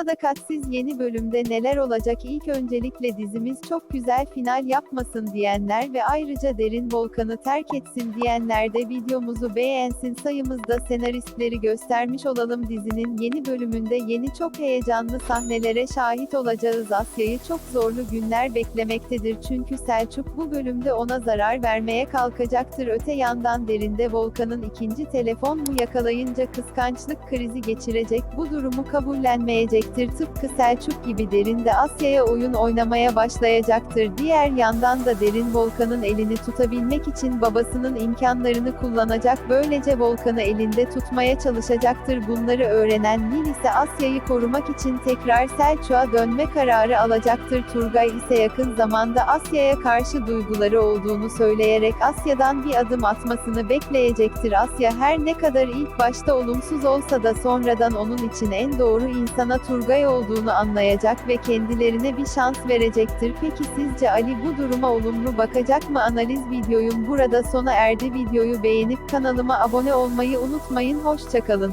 Sadakatsiz yeni bölümde neler olacak? İlk öncelikle dizimiz çok güzel final yapmasın diyenler ve ayrıca derin volkanı terk etsin diyenler de videomuzu beğensin sayımızda senaristleri göstermiş olalım. Dizinin yeni bölümünde yeni çok heyecanlı sahnelere şahit olacağız. Asya'yı çok zorlu günler beklemektedir çünkü Selçuk bu bölümde ona zarar vermeye kalkacaktır. Öte yandan derinde volkanın ikinci telefon mu yakalayınca kıskançlık krizi geçirecek bu durumu kabullenmeyecektir tıpkı Selçuk gibi derinde Asya'ya oyun oynamaya başlayacaktır. Diğer yandan da derin volkanın elini tutabilmek için babasının imkanlarını kullanacak. Böylece volkanı elinde tutmaya çalışacaktır. Bunları öğrenen Nil ise Asya'yı korumak için tekrar Selçuk'a dönme kararı alacaktır. Turgay ise yakın zamanda Asya'ya karşı duyguları olduğunu söyleyerek Asya'dan bir adım atmasını bekleyecektir. Asya her ne kadar ilk başta olumsuz olsa da sonradan onun için en doğru insana Turgay olduğunu anlayacak ve kendilerine bir şans verecektir. Peki sizce Ali bu duruma olumlu bakacak mı? Analiz videoyum burada sona erdi. Videoyu beğenip kanalıma abone olmayı unutmayın. Hoşçakalın.